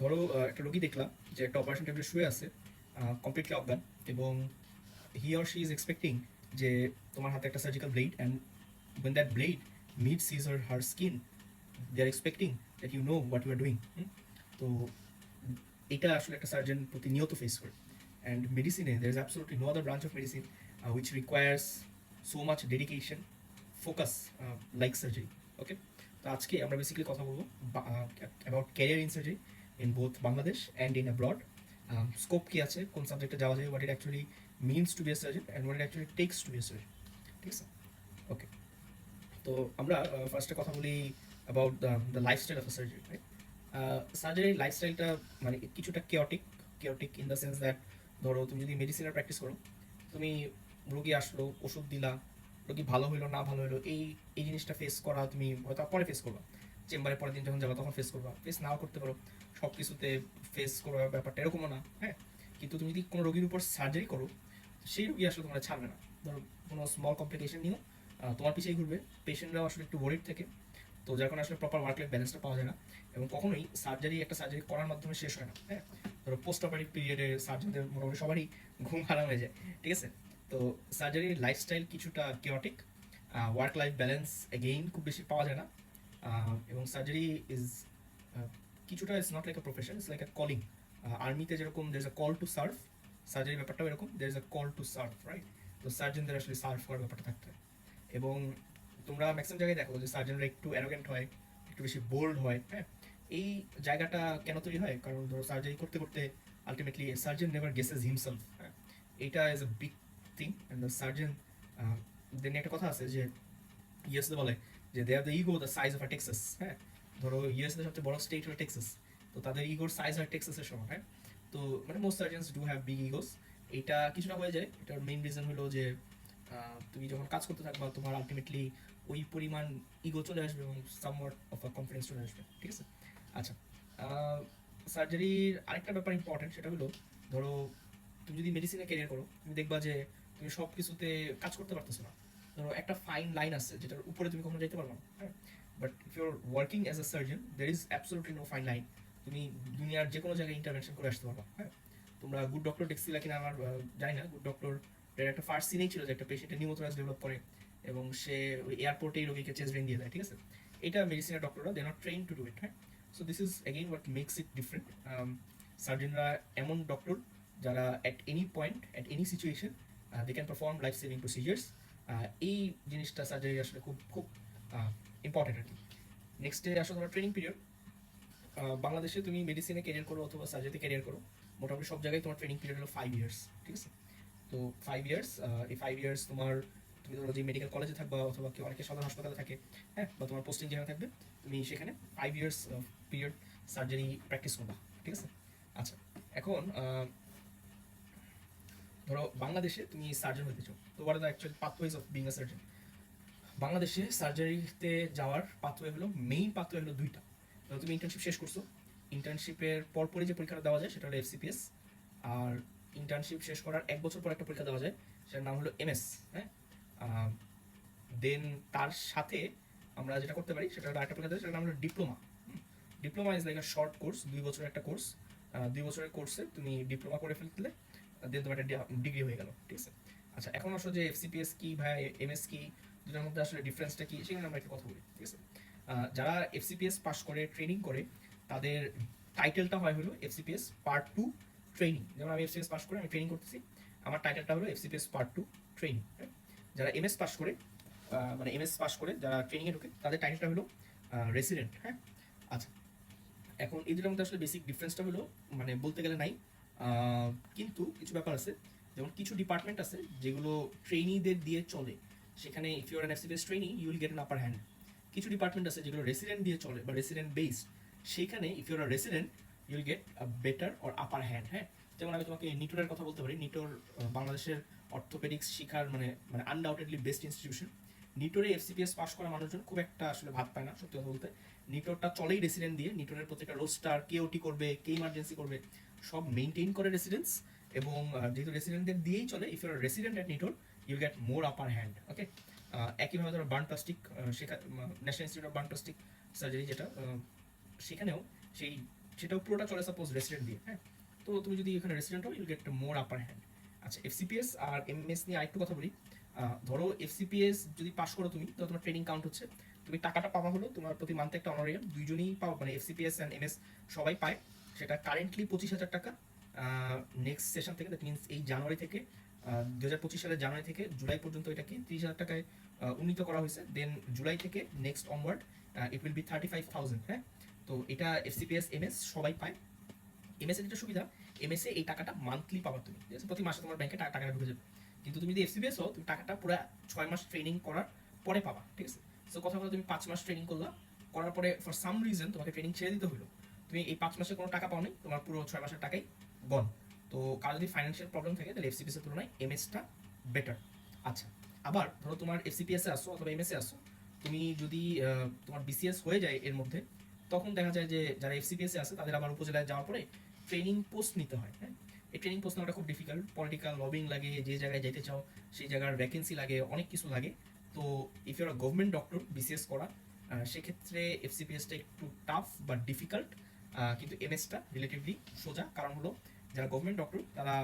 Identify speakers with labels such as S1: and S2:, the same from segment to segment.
S1: ধরো একটা রোগী দেখলাম যে একটা অপারেশন টেবিলে শুয়ে আছে কমপ্লিটলি অজ্ঞান এবং he or she is expecting যে তোমার হাতে একটা surgical blade and when that blade meets his or her skin, they are expecting that you know what you are doing. তো এটা আসলে একটা সার্জন প্রতিনিয়ত ফেস করে। And মেডিসিনে there is absolutely no other branch of medicine which requires so much dedication focus like surgery okay তো আজকে আমরা basically কথা বলব about career in surgery in both Bangladesh and in abroad scope কী আছে? কোন সাবজেক্টে যাওয়া যায়? What it actually means to be a surgeon and what it actually takes to be a surgeon ঠিক আছে? ওকে তো আমরা ফার্স্টে কথা বলি about the lifestyle of surgery right সার্জারির লাইফস্টাইলটা মানে কিছুটা chaotic chaotic in the sense that ধরো তুমি যদি মেডিসিনের প্র্যাকটিস করো, তুমি রোগী আসলো, ওষুধ দিলা, রোগী ভালো হইল, না ভালো হইল, এই এই জিনিসটা ফেস করা তুমি হয়তো পরে ফেস করবা। চেম্বারে পরের দিন যখন যাবা তখন ফেস করবা। ফেস নাও করতে পারো। সব কিছুতে ফেস করা ব্যাপারটা এরকমও না হ্যাঁ? কিন্তু তুমি যদি কোনো রোগীর উপর সার্জারি করো, সেই রোগী আসলে তোমরা ছাড়বে না। ধরো, কোনো স্মল কমপ্লিকেশন নিও তোমার পিছিয়ে ঘুরবে। পেশেন্টরাও আসলে একটু ওরিড থেকে। তো যার কারণে আসলে প্রপার ওয়ার্ক লাইফ ব্যালেন্সটা পাওয়া যায় না। এবং কখনোই সার্জারি একটা সার্জারি করার মাধ্যমে শেষ হয় না হ্যাঁ? ধরো পোস্ট অপারেটিভ পিরিয়ডে সার্জনদের মোটামুটি সবারই ঘুম হারাম হয়ে যায়, ঠিক আছে? তো সার্জারির লাইফস্টাইল কিছুটা chaotic work life balance again খুব বেশি পাওয়া যায় না। এবং সার্জারি ইজ কিছুটা is not like a profession it's like a calling আর্মিতে যেরকম there is a call to serve surgery ব্যাপারটাও এরকম there is a call to serve right তো সার্জনদের আসলে সার্ভ করার ব্যাপারটা থাকতে হয়। এবং তোমরা ম্যাক্সিমাম জায়গায় দেখো যে সার্জনরা একটু অ্যারোগেন্ট হয়, একটু বেশি বোল্ড হয় হ্যাঁ? এই জায়গাটা কেন তৈরি হয়? কারণ ধরো সার্জারি করতে করতে ultimately surgeon never guesses himself হ্যাঁ? এইটা is a big thing and the surgeon then একটা কথা আছে যে ইউএসএ বলে? যে they are the ego the size of a Texas হ্যাঁ? ধরো ইউএসএ সবচেয়ে বড় স্টেট হলো টেক্সাস তো তাদের ইগোর সাইজ হয় টেক্সাসের সমান হ্যাঁ? তো মানে most surgeons do have big egos এটা কিছুটা হয়ে যায়, এটার মেইন রিজন হলো যে তুমি যখন কাজ করতে থাকবা, তোমার আলটিমেটলি ওই পরিমাণ ইগো চলে আসবে এবং সামওয়াট অফ আ কনফিডেন্স চলে আসবে, ঠিক আছে? আচ্ছা সার্জারির আরেকটা ব্যাপার ইম্পর্টেন্ট সেটা হলো, ধরো তুমি যদি মেডিসিনে ক্যারিয়ার করো, তুমি দেখবা যে তুমি সব কিছুতে কাজ করতে পারতেছো না। ধরো একটা ফাইন লাইন আছে যেটার উপরে তুমি কখনো যেতে পারবে না but if your working as a surgeon there is absolutely no fine line তুমি দুনিয়ার যে কোনো জায়গায় ইন্টারভেনশন করে আসতে পারবা হ্যাঁ? তোমরা গুড ডক্টর দেখছিলা কিনা আমার জানি না। গুড ডক্টর এর একটা ফার্স্ট সিনেই ছিল যে একটা পেশেন্টের নিউমোথোরাস ডেভেলপ করে এবং সে ওই এয়ারপোর্টেই রোগীকে চেস্ট ভেন দিয়ে দেয়, ঠিক আছে? এটা মেডিসিনের ডক্টররা they not train to do it হ্যাঁ? So this is again what makes it different সার্জনরা এমন ডক্টর যারা at any point at any situation they can perform life saving procedures এই জিনিসটা সার্জারি আসলে খুব খুব ইম্পর্টেন্ট আর কি। নেক্সট ডে আসলে তোমার ট্রেনিং পিরিয়ড বাংলাদেশে তুমি মেডিসিনে ক্যারিয়ার করো অথবা সার্জারিতে ক্যারিয়ার করো, মোটামুটি সব জায়গায় তোমার ট্রেনিং পিরিয়ড হলো ফাইভ ইয়ার্স ঠিক আছে? তো ফাইভ ইয়ার্স এই ফাইভ ইয়ার্স তোমার, তুমি ধরো যে মেডিকেল কলেজে থাকবা অথবা কেউ অনেকে সদর হাসপাতালে থাকে হ্যাঁ বা তোমার পোস্টিং যেখানে থাকবে, তুমি সেখানে five years period surgery practice করবা, ঠিক আছে? আচ্ছা এখন ধরো বাংলাদেশে তুমি সার্জন হতে চাও, তো the actual pathways of being a surgeon বাংলাদেশে সার্জারিতে যাওয়ার পাথওয়ে হলো মেইন পাথওয়ে হলো দুইটা। ধরো তুমি ইন্টার্নশিপ শেষ করছ ইন্টার্নশিপের পরপরই যে পরীক্ষাটা দেওয়া যায় সেটা হলো এফসিপিএস আর ইন্টার্নশিপ শেষ করার এক বছর পর একটা পরীক্ষা দেওয়া যায়, সেটার নাম হলো এমএস হ্যাঁ? দেন তার সাথে আমরা যেটা করতে পারি, সেটা হলো একটা পরীক্ষা দেওয়া সেটার নাম হলো diploma diploma is like a short course দুই বছরের একটা কোর্স দুই বছরের কোর্সে তুমি ডিপ্লোমা করে ফেললে দেন তোমার একটা ডিগ্রি হয়ে গেল, ঠিক আছে? আচ্ছা এখন আসলে যে এফসিপিএস কি ভাই এমএস কি, দুটার মধ্যে আসলে ডিফারেন্সটা কি, সেগুলো আমরা একটু কথা বলি, ঠিক আছে? যারা এফসিপিএস পাস করে ট্রেনিং করে, তাদের টাইটেলটা হয় হলো এফসিপিএস পার্ট টু ট্রেনিং যেমন আমি এফসিপিএস পাস করে, আমি ট্রেনিং করতেছি, আমার টাইটেলটা হলো এফসিপিএস পার্ট টু ট্রেনিং যারা এমএস পাস করে মানে এমএস পাস করে, যারা ট্রেনিংয়ে ঢুকে, তাদের টাইটেলটা হলো রেসিডেন্ট হ্যাঁ? আচ্ছা এখন এই দুটোর মধ্যে আসলে বেসিক ডিফারেন্সটা হলো মানে বলতে গেলে নাই কিন্তু কিছু ব্যাপার আছে, যেমন কিছু ডিপার্টমেন্ট আছে যেগুলো ট্রেনিদের দিয়ে চলে। সেখানে if you're an FCPS trainee you will get an upper hand কিছু ডিপার্টমেন্ট আছে যেগুলো রেসিডেন্ট দিয়ে চলে বা রেসিডেন্ট বেসড সেইখানে if you're resident you'll get a better or upper hand হ্যাঁ? যেমন আমি তোমাকে নিটোরের কথা বলতে পারি। নিটোর বাংলাদেশের অর্থোপেডিক্স শিখার মানে মানে আনডাউটেডলি বেস্ট ইনস্টিটিউশন নিটোরে এফসিপিএস পাস করা মানুষজন খুব একটা আসলে ভাত পায় না, সত্যি কথা বলতে। নিটোরটা চলেই রেসিডেন্ট দিয়ে, নিটোরের প্রত্যেকটা রোস্টার কে ওটি করবে, কে ইমার্জেন্সি করবে। সব মেনটেন করে রেসিডেন্স এবং যেহেতু রেসিডেন্টদের দিয়েই চলে if you're resident at NITOR you get more upper hand okay একইভাবে ধরো বার্ন প্লাস্টিক শেখা national institute of burn plastic surgery যেটা সেখানেও সেই, সেটাও পুরোটা চলে সাপোজ রেসিডেন্ট দিয়ে হ্যাঁ? তো তুমি যদি এখানে রেসিডেন্ট হও you'll get more upper hand আচ্ছা এফসিপিএস আর এমএস নিয়ে আরেকটু কথা বলি। ধরো এফসিপিএস যদি পাস করো তুমি তো তোমার ট্রেনিং কাউন্ট হচ্ছে, তুমি টাকাটা পাওয়া হলো, তোমার প্রতি মান্থে একটা অনারিয়াম দুইজনই পাও মানে এফসিপিএস অ্যান্ড এমএস সবাই পায়। সেটা কারেন্টলি পঁচিশ হাজার টাকা নেক্সট সেশন থেকে দ্যাট মিনস এই জানুয়ারি থেকে দু হাজার পঁচিশ সালের জানুয়ারি থেকে জুলাই পর্যন্ত এটাকে তিরিশ হাজার টাকায় উন্নীত করা হয়েছে। দেন জুলাই থেকে next onward it will be thirty five thousand হ্যাঁ? তো এটা এফসিপিএস এমএস সবাই পায়। এমএস এর যেটা সুবিধা এমএস এ এই টাকাটা মান্থলি পাবা তুমি। ঠিক আছে? প্রতি মাসে তোমার ব্যাংকে টাকাটা ঢুকে যাবে। কিন্তু তুমি যদি এফসিপিএস হও, তুমি টাকাটা পুরো ছয় মাস ট্রেনিং করার পরে পাবা। ঠিক আছে? সো কথা কথা তুমি পাঁচ মাস ট্রেনিং করলা। করার পরে ফর সাম রিজন তোমাকে ট্রেনিং ছেড়ে দিতে হলো তুমি এই পাঁচ মাসে কোনো টাকা পাওনি, তোমার পুরো ছয় মাসের টাকাই গন তো কারও যদি ফাইন্যান্সিয়াল প্রবলেম থাকে, তাহলে এফসিপিএস এর তুলনায় এমএসটা বেটার আচ্ছা আবার ধরো তোমার এফসিপিএস এ আসো অথবা এমএস এ আসো, তুমি যদি তোমার বিসিএস হয়ে যায় এর মধ্যে, তখন দেখা যায় যে যারা এফসিপিএস আছে, তাদের আবার উপজেলায় যাওয়ার পরে ট্রেনিং পোস্ট নিতে হয় হ্যাঁ? এই ট্রেনিং পোস্ট নেওয়াটা খুব ডিফিকাল্ট পলিটিক্যাল লবিং লাগে, যে জায়গায় যেতে চাও, সেই জায়গার ভ্যাকেন্সি লাগে, অনেক কিছু লাগে। তো if you're government doctor BCS করা সেক্ষেত্রে এফসিপিএসটা একটু টাফ বা ডিফিকাল্ট কিন্তু এমএসটা রিলেটিভলি সোজা। কারণ হলো, যারা গভর্নমেন্ট ডক্টর তারা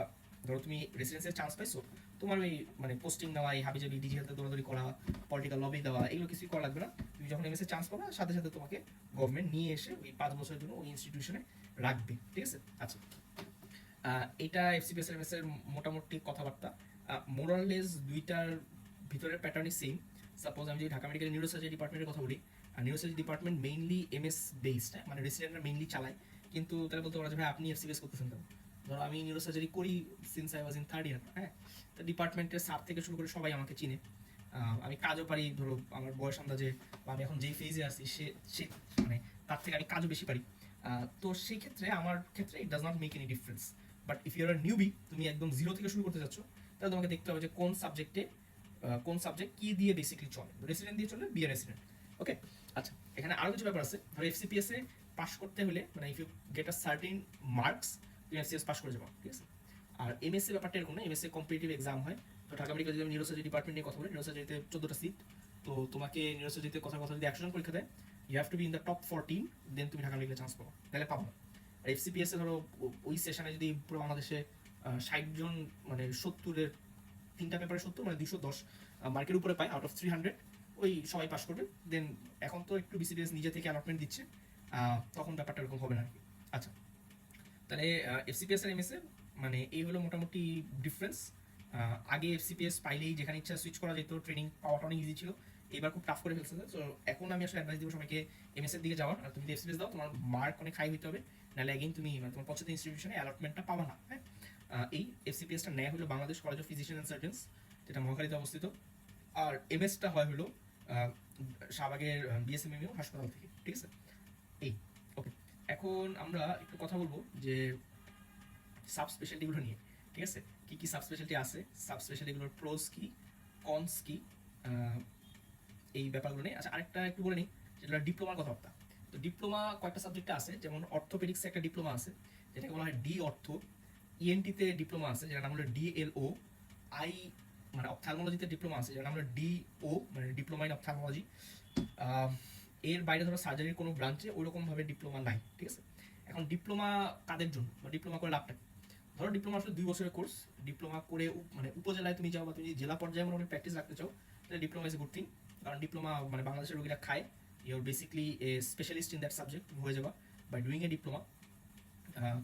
S1: ধরো তুমি রেসিডেন্সিয়াল চান্স পাইছো, তোমার ওই মানে পোস্টিং নেওয়া এই হাবিজাবি ডিজিটালতে দৌড়াদৌড়ি করা পলিটিক্যাল লবি দেওয়া, এগুলো কিছুই করা লাগবে না। তুমি যখন এমএসএ চান্স পাবা, সাথে সাথে তোমাকে গভর্নমেন্ট নিয়ে এসে ওই পাঁচ বছরের জন্য ওই ইনস্টিটিউশনে রাখবে। ঠিক আছে? আচ্ছা। এটা এফসিপিএস এর এর মোটামুটি কথাবার্তা। মোরালেস দুইটার ভিতরের প্যাটার্নই সেম সাপোজ আমি যদি ঢাকা মেডিকেল নিউরোসার্জারি ডিপার্টমেন্টের কথা বলি আর neurosurgery department mainly MS based মানে রেসিডেন্টরা মেইনলি চালায়। কিন্তু তারা বলতে পারে যে, ভাই, আপনি এফসিপিএস করতেছেন কেন? ধরো, আমি নিউরোসার্জারি করি since I was in third year হ্যাঁ? তো ডিপার্টমেন্টের স্যার থেকে শুরু করে সবাই আমাকে চিনে। আমি কাজও পারি, ধরো, আমার বয়স আন্দাজে, বা আমি এখন যেই ফেজে আছি, সে সে মানে তার থেকে আমি কাজও বেশি পারি। তো সেই ক্ষেত্রে, আমার ক্ষেত্রে it does not make any difference but if you're are newbie তুমি একদম জিরো থেকে শুরু করতে যাচ্ছ তাহলে তোমাকে দেখতে হবে যে কোন সাবজেক্টে কোন সাবজেক্ট কি দিয়ে বেসিক্যালি চলে। রেসিডেন্ট দিয়ে চলে বিএ রেসিডেন্ট ওকে আচ্ছা এখানে আরও কিছু ব্যাপার আছে। ধরো এফসিপিএস এ পাস করতে হলে মানে if you get a certain marks তুমি এফসিএস পাস করে যাব, ঠিক আছে? আর এমএসসি ব্যাপারটা এরকম না এমএসসি কম্পিটিটিভ এক্সাম হয়। তো ঢাকা মেডিকেল যদি আমি নিউরোসার্জারি ডিপার্টমেন্ট নিয়ে কথা বলি নিউরোসার্জারিতে চোদ্দোটা সিট তো তোমাকে নিউরোসার্জারিতে কথা কথা যদি একশো পরীক্ষা দেয় you have to be in the top fourteen then তুমি ঢাকা মেডিকেলে চান্স পাবো, তাহলে পাবো না। আর এফসিপিএস এ ধরো ওই সেশনে যদি পুরো বাংলাদেশে ষাট জন মানে সত্তরের, তিনটা পেপারে সত্তর মানে দুশো দশ মার্কের উপরে পায় আউট অফ থ্রি হান্ড্রেড ওই সবাই পাস করবে। দেন এখন তো একটু বিসিবিএস নিজে থেকে অ্যালটমেন্ট দিচ্ছে। তখন ব্যাপারটা এরকম হবে না আচ্ছা। তাহলে এফসিপিএস আর এমএসএ মানে এই হলো মোটামুটি ডিফারেন্স আগে এফসিপিএস পাইলেই যেখানে ইচ্ছা সুইচ করা যেত ট্রেনিং পাওয়াটা অনেক ইজি ছিল। এবার খুব টাফ করে ফেলছে। তো এখন আমি আসলে অ্যাডভাইস দিব সবাইকে এমএস এর দিকে যাওয়ার। আর তুমি যদি এফসিপিএস দাও, তোমার মার্ক অনেক হাই হতে হবে। নাহলে এগেইন তুমি মানে তোমার পছন্দের ইনস্টিটিউশনে অ্যালটমেন্টটা পাবা না হ্যাঁ? এই এফসিপিএসটা নেয় হলো Bangladesh college of physician and surgeons যেটা মহাখালীতে অবস্থিত। আর এমএসটা হয় হলো শাহবাগের বিএসএমএমইউ হাসপাতাল থেকে, ঠিক আছে? এই ওকে এখন আমরা একটু কথা বলব যে সাব স্পেশালিটিগুলো নিয়ে, ঠিক আছে? কি কি সাব স্পেশালিটি আছে? সাব স্পেশালিটিগুলোর প্রোস কি কনস কি? এই ব্যাপারগুলো নিয়ে। আচ্ছা আরেকটা একটু বলে নিই, যেটা ডিপ্লোমার কথাবার্তা। তো ডিপ্লোমা কয়েকটা সাবজেক্টে আছে, যেমন অর্থোপেডিক্সে একটা ডিপ্লোমা আছে, যেটাকে বলা হয় ডি অর্থ ইএনটিতে ডিপ্লোমা আছে, যেটার নাম হলো ডিএলও আই মানে অপথ্যালমোলজিতে ডিপ্লোমা আছে নাম হলো ডিও মানে ডিপ্লোমা ইন অপথ্যালমোলজি এর বাইরে ধরো সার্জারির কোনো ব্রাঞ্চে ওইরকম ভাবে ডিপ্লোমা নাই, ঠিক আছে? এখন ডিপ্লোমা কাদের জন্য? বা ডিপ্লোমা করে লাভটা ধরো ডিপ্লোমা আসলে দুই বছরের কোর্স ডিপ্লোমা করে মানে উপজেলায় তুমি যাও বা তুমি জেলা পর্যায়ে মোটামুটি প্র্যাকটিস রাখতে চাও, তাহলে ডিপ্লোমা ইজ গুড থিং কারণ ডিপ্লোমা মানে বাংলাদেশের রোগীরা খায় you're basically a specialist in that subject তুমি হয়ে যাবা বাই ডুইং এ ডিপ্লোমা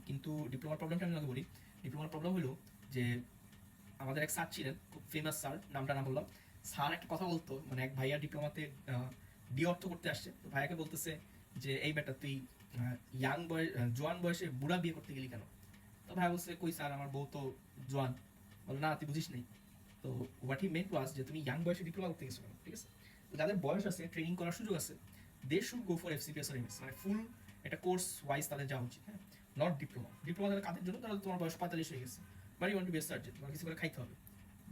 S1: কিন্তু ডিপ্লোমার প্রবলেমটা আমি তোমাকে বলি। ডিপ্লোমার প্রবলেম হলো যে আমাদের এক স্যার ছিলেন, খুব ফেমাস স্যার, নামটা না বললাম। স্যার একটা কথা বলতো মানে এক ভাইয়া ডিপ্লোমাতে ডি অর্থ করতে আসছে। তো ভাইয়াকে বলতেছে যে, এই বেটা, তুই ইয়াং বয়স জোয়ান বয়সে বুড়া বিয়ে করতে গেলি কেন? তো ভাই বলছে, কই স্যার, আমার বউ তো জোয়ান। বলে, না, তুই বুঝিস নেই। তো হোয়াট হি মেন্ট ওয়াজ যে, তুমি ইয়াং বয়সে ডিপ্লোমা করতে গেছো কেন? ঠিক আছে? তো যাদের বয়স আছে ট্রেনিং করার সুযোগ আছে they should go for FCPS MS মানে ফুল একটা কোর্স ওয়াইজ তাদের যাওয়া উচিত হ্যাঁ? নট ডিপ্লোমা ডিপ্লোমা তাদের কাদের জন্য? তাহলে তোমার বয়স পঁয়তাল্লিশ হয়ে গেছে। বা ইউ ওয়ান্ট টু বি কিছু করে খাইতে হবে।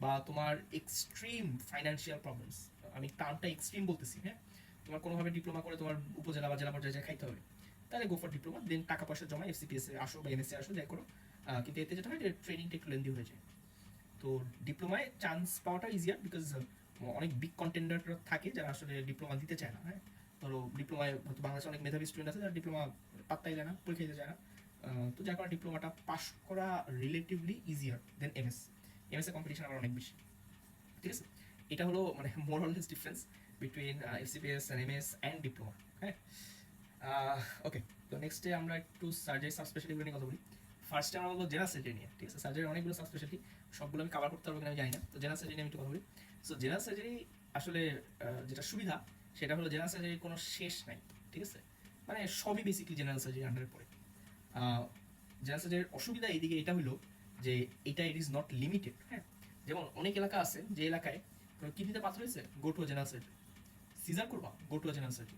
S1: বা তোমার এক্সট্রিম ফাইন্যান্সিয়াল প্রবলেমস আমি টার্মটা এক্সট্রিম বলতেছি হ্যাঁ? তোমার কোনোভাবে ডিপ্লোমা করে তোমার উপজেলা বা জেলা পর্যায়ে যায় খাইতে হবে। তাহলে গো ফর ডিপ্লোমা দেন টাকা পয়সা জমা এফসিপিএস এ আসো বা এমএসসি আসো, যাই করো। কিন্তু এতে যেটা হয় ট্রেনিংটা একটু লেন্দি হয়ে যায়। তো ডিপ্লোমায় চান্স পাওয়াটা ইজিয়ার বিকজ অনেক বিগ কন্টেন্ডার থাকে যারা আসলে ডিপ্লোমা দিতে চায় না হ্যাঁ? ধরো ডিপ্লোমায় হয়তো বাংলাদেশে অনেক মেধাবী স্টুডেন্ট আছে, যারা ডিপ্লোমা পাত্তাই দেয় না, পরীক্ষা দিতে যায় না। তো যার কারণে ডিপ্লোমাটা পাস করা relatively easier than MS MS এর কম্পিটিশন আবার অনেক বেশি। ঠিক আছে? এটা হলো মানে more or less difference between FCPS and MS and diploma হ্যাঁ ওকে তো নেক্সটে আমরা একটু সার্জারি সাবস্পেশালিটি নিয়ে কথা বলি। ফার্স্টে আমরা বলব জেনারেল সার্জারি নিয়ে। ঠিক আছে? সার্জারি অনেকগুলো সাবস্পেশালিটি সবগুলো আমি কভার করতে পারব কিনা আমি জানি না। তো জেনারেল সার্জারি নিয়ে আমি একটু কথা বলি। সো জেনারেল সার্জারি আসলে যেটা সুবিধা, সেটা হলো জেনারেল সার্জারির কোনো শেষ নাই। ঠিক আছে? মানে সবই বেসিকলি জেনারেল সার্জারি আন্ডারে পড়ে। জেনারেল সার্জারির অসুবিধা এইদিকে এটা হলো যে এটা ইট ইজ নট লিমিটেড হ্যাঁ? যেমন অনেক এলাকা আছে যে এলাকায় কিডনিতে পাথর হয়েছে? গো টু জেনারেল সিজার করবা go to general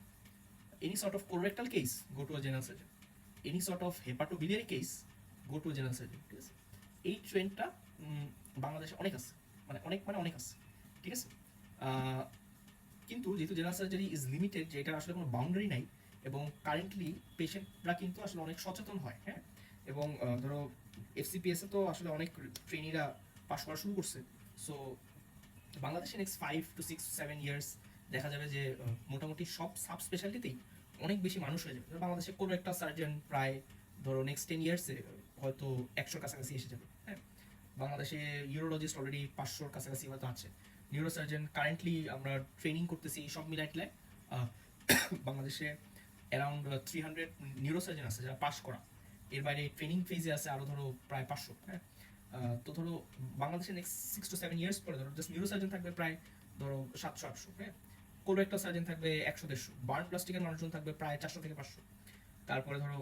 S1: any sort of colorectal case go to general any sort of hepatobiliary case go to general ঠিক আছে? এই ট্রেন্ডটা বাংলাদেশে অনেক আছে মানে অনেক মানে অনেক আছে, ঠিক আছে? কিন্তু যেহেতু জেনারেল সার্জারি ইজ লিমিটেড যে এটার আসলে কোনো বাউন্ডারি নাই এবং কারেন্টলি পেশেন্টরা কিন্তু আসলে অনেক সচেতন হয় হ্যাঁ? এবং ধরো এফসিপিএসে তো আসলে অনেক ট্রেনিরা পাশ করা শুরু করছে। সো বাংলাদেশে next five to six seven years দেখা যাবে যে মোটামুটি সব সাব স্পেশালিটিতেই অনেক বেশি মানুষ হয়ে যাবে। বাংলাদেশে কোনো একটা সার্জন প্রায়, ধরো নেক্সট টেন ইয়ার্সে হয়তো একশোর কাছাকাছি এসে যাবে হ্যাঁ? বাংলাদেশে ইউরোলজিস্ট অলরেডি পাঁচশোর কাছাকাছি হয়তো আছে। নিউরোসার্জন কারেন্টলি আমরা ট্রেনিং করতেছি সব মিলাই বাংলাদেশে অ্যারাউন্ড থ্রি হান্ড্রেড নিউরোসার্জন আছে যারা পাস করা। এর বাইরে ট্রেনিং ফেজে আছে আরও ধরো প্রায় পাঁচশো হ্যাঁ? তো ধরো বাংলাদেশে next six to seven years পরে ধরো জাস্ট নিউরোসার্জন থাকবে প্রায় ধরো সাতশো, আটশো হ্যাঁ? কোলোরেক্টাল সার্জন থাকবে একশো, দেড়শো বার্ন প্লাস্টিকের মানুষজন থাকবে প্রায় চারশো থেকে পাঁচশো। তারপরে ধরো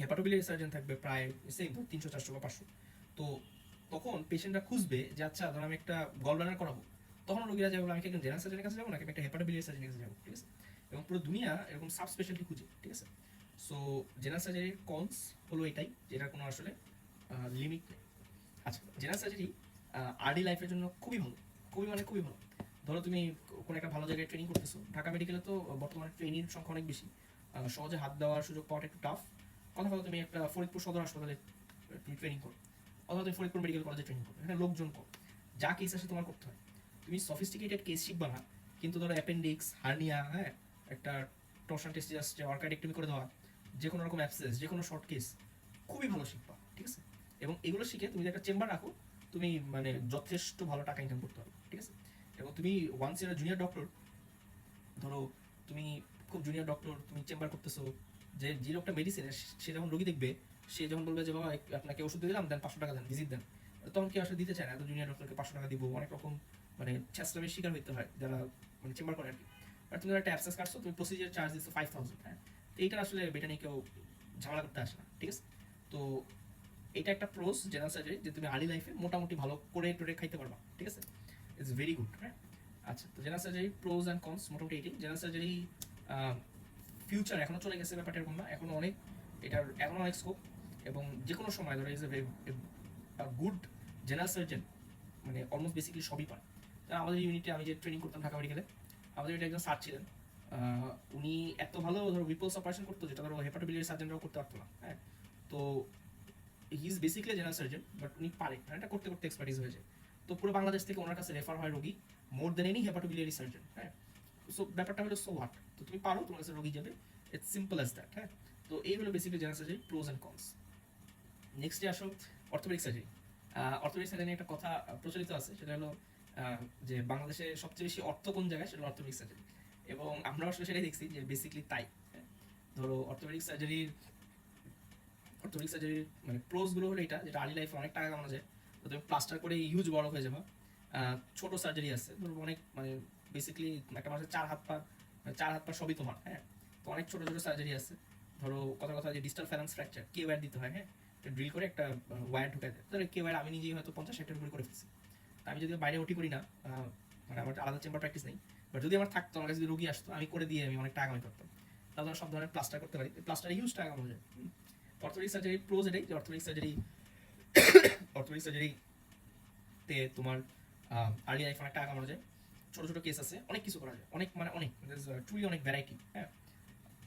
S1: হেপাটোবিলিয়ারি সার্জন থাকবে প্রায় সেম ধরো তিনশো, চারশো বা পাঁচশো। তো তখন পেশেন্টরা খুঁজবে যে আচ্ছা ধরো আমি একটা গলব্লাডার করাবো। তখন রোগীরা যাবে আমি একজন জেনারেল সার্জনের কাছে যাব নাকি একটা হেপাটোবিলিয়ারি সার্জনের কাছে যাব? ঠিক আছে? এবং পুরো দুনিয়া এরকম সাব স্পেশালিটি খুঁজে, ঠিক আছে? সো জেনারেল সার্জারির কনস হলো এটাই যেটা কোনো আসলে লিমিট নেই। আচ্ছা জেনারেল সার্জারি আর্লি লাইফের জন্য খুবই ভালো, খুবই মানে খুবই ভালো। ধরো তুমি কোনো একটা ভালো জায়গায় ট্রেনিং করতেছো, ঢাকা মেডিকেলে তো বর্তমানে ট্রেনিং সংখ্যা অনেক বেশি। সহজে হাত দেওয়ার সুযোগ পাওয়াটা একটু টাফ কথা কথা তুমি একটা ফরিদপুর সদর হাসপাতালে ট্রেনিং করো, অথবা তুমি ফরিদপুর মেডিকেল কলেজে ট্রেনিং করো, এখানে লোকজন কম। যা কেস আসে তোমার করতে হয়। তুমি সফিস্টিকেটেড কেস শিখবা না, কিন্তু ধরো অ্যাপেন্ডিক্স হার্নিয়া হ্যাঁ? একটা টর্শন টেস্ট যে অর্কাইডেক্টমি করে দেওয়া যে কোনো রকম অ্যাপসেস যে কোনো শর্ট কেস খুবই ভালো শিখবা, ঠিক আছে? এবং এগুলো শিখে তুমি একটা চেম্বার রাখো, তুমি মানে যথেষ্ট ভালো টাকা ইনকাম করতে পারবে, ঠিক আছে? এবং তুমি ওয়ান্স ইয়ার জুনিয়র ডক্টর ধরো তুমি খুব জুনিয়র ডক্টর তুমি চেম্বার করতেছো, যে যে লোকটা মেডিসিন সে যখন রোগী দেখবে, সে যখন বলবে যে, বাবা আপনাকে ওষুধ দিলাম, দেন পাঁচশো টাকা দেন ভিজিট দেন। তখন কি আসলে দিতে চায় না, এত জুনিয়র ডক্টরকে পাঁচশো টাকা দিব, অনেক রকম মানে ছ্যাসলামের শিকার হইতে হয়, যারা মানে চেম্বার করে আর কি। আর তুমি একটা অ্যাপসেস কাটছো, তুমি প্রসিজার চার্জ দিচ্ছ ফাইভ থাউজেন্ড হ্যাঁ? তো এইটা আসলে বেটা নিয়ে কেউ ঝামেলা করতে আসে না, ঠিক আছে? তো এটা একটা প্রোস জেনারেল সার্জারি যে তুমি আর্লি লাইফে মোটামুটি ভালো করে টোরে খাইতে পারবা, ঠিক আছে? ইটস ভেরি গুড হ্যাঁ? আচ্ছা তো general surgery pros and cons মোটামুটি এটি জেনারেল সার্জারি ফিউচার এখনও চলে গেছে ব্যাপারটা এরকম না, এখনও অনেক, এটার এখনও অনেক স্কোপ এবং যে কোনো সময় ধরো is a good general surgeon মানে অলমোস্ট বেসিক্যালি সবই পায় তা আমাদের ইউনিটে আমি যে ট্রেনিং করতাম ঢাকা মেডিকেলে আমাদের ইউনিটে একজন স্যার ছিলেন। উনি এত ভালো ধরো রিপোর্টস অপারেশন করতো যেটা ধরো হেপাটোবিলিয়ারি সার্জনরাও করতে পারতো না হ্যাঁ? তো he is basically general surgeon but উনি পারে মানে এটা করতে করতে এক্সপার্টিস হয়ে যায়। তো পুরো বাংলাদেশ থেকে ওনার কাছে রেফার হয় রোগী more than any hepatobiliary surgeon হ্যাঁ? সো ব্যাপারটা হলো সো হোয়াট তো তুমি পারো, তোমার কাছে রোগী যাবে। ইটস সিম্পল অ্যাজ দ্যাট হ্যাঁ? তো এই হলো basically general surgery pros and cons next day আসো অর্থোপেডিক সার্জারি অর্থোপেডিক সার্জারি একটা কথা প্রচলিত আছে, সেটা হলো যে বাংলাদেশে সবচেয়ে বেশি অর্থ কোন জায়গায়, সেটা অর্থোপেডিক সার্জারি এবং আমরা আসলে সেটাই দেখছি যে বেসিক্যালি তাই। ধরো অর্থোপেডিক সার্জারির অর্থোপেডিক সার্জারির মানে প্রোসগুলো হলো এটা, যেটা আর্লি লাইফে অনেক টাকা কামানো যায়। তো তুমি প্লাস্টার করে ইউজ বড় হয়ে যাবে। ছোট সার্জারি আছে। ধরো অনেক মানে বেসিক্যালি একটা মানুষের চার হাত পা মানে চার হাত পা সবই তোমার হ্যাঁ? তো অনেক ছোট ছোট সার্জারি আছে। ধরো কথা কথা যে ডিজিটাল ফ্যালেন্স ফ্র্যাকচার কে ওয়্যার দিতে হয় হ্যাঁ? ড্রিল করে একটা ওয়্যার ঢুকাই দেয়। ধরো কে ওয়্যার আমি নিজেই হয়তো পঞ্চাশ ষাটের উপরে করে ফেলছি। আমি যদি বাইরে ওটি করি না মানে আমার আলাদা চেম্বার প্র্যাকটিস নেই বাট যদি আমার থাকতো, আমার যদি রোগী আসতো, আমি করে দিয়ে আমি অনেক টাকা আমি করতাম। তাহলে সব ধরনের প্লাস্টার করতে পারি। প্লাস্টার হিউজ টাকা কামানো যায়। অর্থোপেডিক সার্জারি প্রোজ এটাই যে অর্থোপেডিক সার্জারি অর্থোপেডিক সার্জারি তে তোমার আর্লি লাইফে অনেক টাকা কামানো যায়। ছোট ছোট কেস আছে, অনেক কিছু করা যায়। অনেক মানে অনেক ট্রুলি অনেক ভ্যারাইটি হ্যাঁ।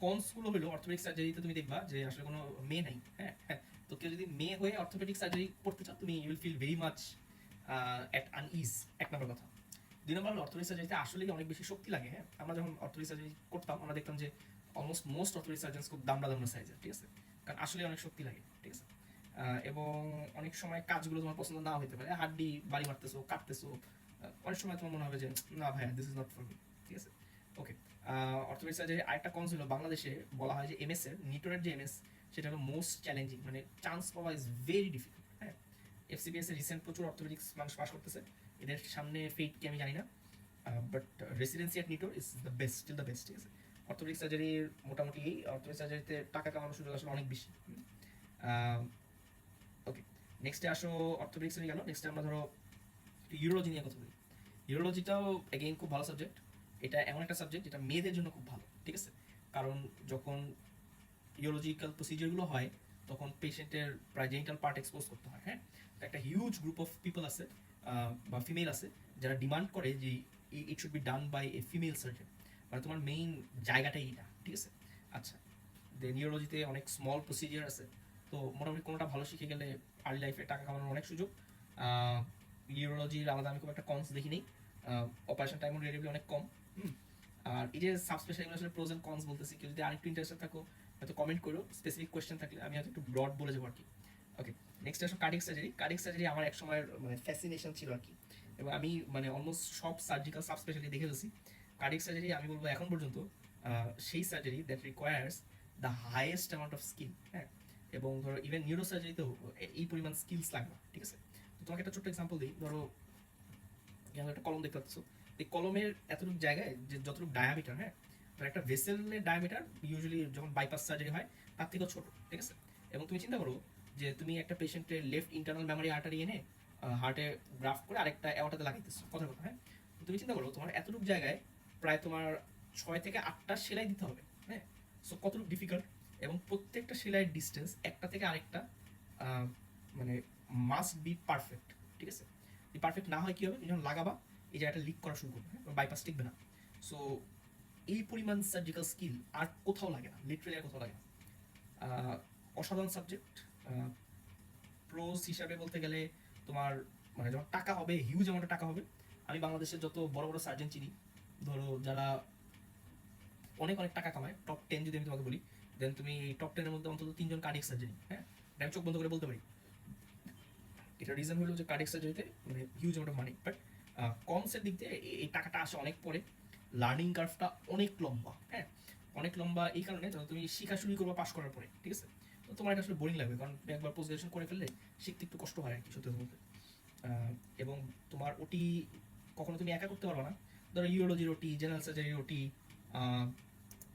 S1: কনসগুলো হলো অর্থোপেডিক সার্জারিতে তুমি দেখবা যে আসলে কোনো মেয়ে নাই হ্যাঁ। হ্যাঁ তো কেউ যদি মেয়ে হয়ে অর্থোপেডিক সার্জারি করতে চাও, তুমি you will feel very much at unease এক নম্বর কথা। দুই নম্বর হলো অর্থোপেডিক সার্জারিতে আসলেই অনেক বেশি শক্তি লাগে হ্যাঁ? আমরা যখন অর্থোপেডিক সার্জারি করতাম, আমরা দেখতাম যে অলমোস্ট মোস্ট অর্থোপেডিক সার্জনস খুব দামড়া দামড়া সাইজের ঠিক আছে? কারণ আসলে অনেক শক্তি লাগে, ঠিক আছে? এবং অনেক সময় কাজগুলো তোমার পছন্দ না হতে পারে, হাড্ডি, বাড়ি মারতেছো, কাটতেছো অনেক সময় তোমার মনে হবে যে, না ভাই this is not for me ঠিক আছে? ওকে অর্থোপেডিক সার্জারি আরেকটা কনস হলো, বাংলাদেশে বলা হয় যে এমএস এর, নিটোরের যে এমএস সেটা হলো মোস্ট চ্যালেঞ্জিং মানে চান্স পাওয়া ইজ ভেরি ডিফিকাল্ট এফসিবিএস এর রিসেন্ট প্রচুর অর্থোপেডিক্স মানুষ পাস করতেছে। এদের সামনে ফেট কি আমি জানি না। But residency at NITOR is the best still the best ঠিক আছে? অর্থোপেডিক সার্জারির মোটামুটি অর্থোপেডিক সার্জারিতে টাকা কামানোর সুযোগ আসলে অনেক বেশি। ওকে নেক্সটে আসো অর্থোপেডিক্স হয়ে গেল। নেক্সটে আমরা ধরো ইউরোলজি নিয়ে কথা বলি। ইউরোলজিটাও এগেইন খুব ভালো সাবজেক্ট এটা এমন একটা সাবজেক্ট যেটা মেয়েদের জন্য খুব ভালো, ঠিক আছে? কারণ যখন ইউরোলজিক্যাল প্রসিজিয়ারগুলো হয় তখন পেশেন্টের প্রায় জেনিটাল পার্ট এক্সপোজ করতে হয় হ্যাঁ? একটা হিউজ গ্রুপ অফ পিপল আছে বা ফিমেল আছে, যারা ডিমান্ড করে যে it should be done by a female surgeon মানে তোমার মেইন জায়গাটাই এটা ঠিক আছে? আচ্ছা দেন নিউরোলজিতে অনেক স্মল প্রসিজিয়ার আছে। তো মোটামুটি কোনোটা ভালো শিখে গেলে আর্লি লাইফে টাকা কামানোর অনেক সুযোগ। নিউরোলজির আলাদা আমি খুব একটা কনস দেখি নেই। অপারেশন টাইম রিলেটিভলি অনেক কম। আর এই যে সাব স্পেশালি আসলে প্রোজ কনস বলতেছি, কেউ যদি আরেকটু ইন্টারেস্টেড থাকো হয়তো কমেন্ট করো স্পেসিফিক কোয়েশ্চেন থাকলে আমি হয়তো একটু ব্রড বলে যাব আর কি। ওকে নেক্সট আসো কার্ডিক সার্জারি কার্ডিক সার্জারি আমার এক সময়ের মানে ফ্যাসিনেশন ছিল আর কি। এবং আমি মানে অলমোস্ট সব সার্জিক্যাল সাব স্পেশালি দেখে ফেলছি। কার্ডিক সার্জারি আমি বলব এখন পর্যন্ত সেই surgery that requires the highest amount of skill হ্যাঁ? এবং ধরো ইভেন নিউরো সার্জারিতেও এই পরিমাণ স্কিলস লাগবে, ঠিক আছে? তো তোমাকে একটা ছোট্ট এক্সাম্পল দিই। ধরো একটা কলম দেখতে পাচ্ছ। এই কলমের এতটুকু জায়গায় যে যতটুকু ডায়ামিটার হ্যাঁ? তো একটা ভেসেলের ডায়ামিটার ইউজুয়ালি যখন বাইপাস সার্জারি হয়, তার থেকেও ছোট, ঠিক আছে? এবং তুমি চিন্তা করো যে তুমি একটা পেশেন্টের লেফট ইন্টারনাল মেমোরি আর্টারি এনে হার্টে গ্রাফট করে আরেকটা অ্যাওটাতে লাগাইতেছো কথা কথা হ্যাঁ? তুমি চিন্তা করো তোমার এতটুকু জায়গায় প্রায় তোমার ছয় থেকে আটটা সেলাই দিতে হবে হ্যাঁ? সো কতটুকু ডিফিকাল্ট এবং প্রত্যেকটা সেলাইয়ের ডিস্টেন্স একটা থেকে আরেকটা মানে মাস্ট বি পারফেক্ট ঠিক আছে? যদি পারফেক্ট না হয় কি হবে? যখন লাগাবা, এই জায়গাটা লিক করা শুরু করবে বাইপাস টিকবে না। সো এই পরিমাণ সার্জিক্যাল স্কিল আর কোথাও লাগে না লিটারেলি আর কোথাও লাগে না। অসাধারণ সাবজেক্ট প্রোস হিসাবে বলতে গেলে তোমার মানে যখন টাকা হবে হিউজ অ্যামাউন্টের টাকা হবে, আমি বাংলাদেশের যত বড় বড় সার্জন চিনি, ধরো যারা অনেক অনেক টাকা কামায় টপ টেন যদি আমি তোমাকে বলি দেন তুমি টপ টেনের মধ্যে অন্তত তিনজন কার্ডিক সার্জারি হ্যাঁ? আমি চোখ বন্ধ করে বলতে পারি। এটা রিজন হলো যে কার্ডিক সার্জারিতে মানে huge amount of money but কমসের দিক দিয়ে এই টাকাটা আসে অনেক পরে। লার্নিং কার্ভটা অনেক লম্বা হ্যাঁ? অনেক লম্বা এই কারণে যখন তুমি শিখা শুরু করবা পাশ করার পরে, ঠিক আছে? তো তোমার এটা আসলে বোরিং লাগবে, কারণ একবার পোস্ট গ্রাজুয়েশন করে ফেললে শিখতে একটু কষ্ট হয় আর কি সত্যি বলতে। এবং তোমার ওটি কখনো তুমি একা করতে পারবে না। ধরো ইউরোলজির ওটি জেনারেল সার্জারির ওটি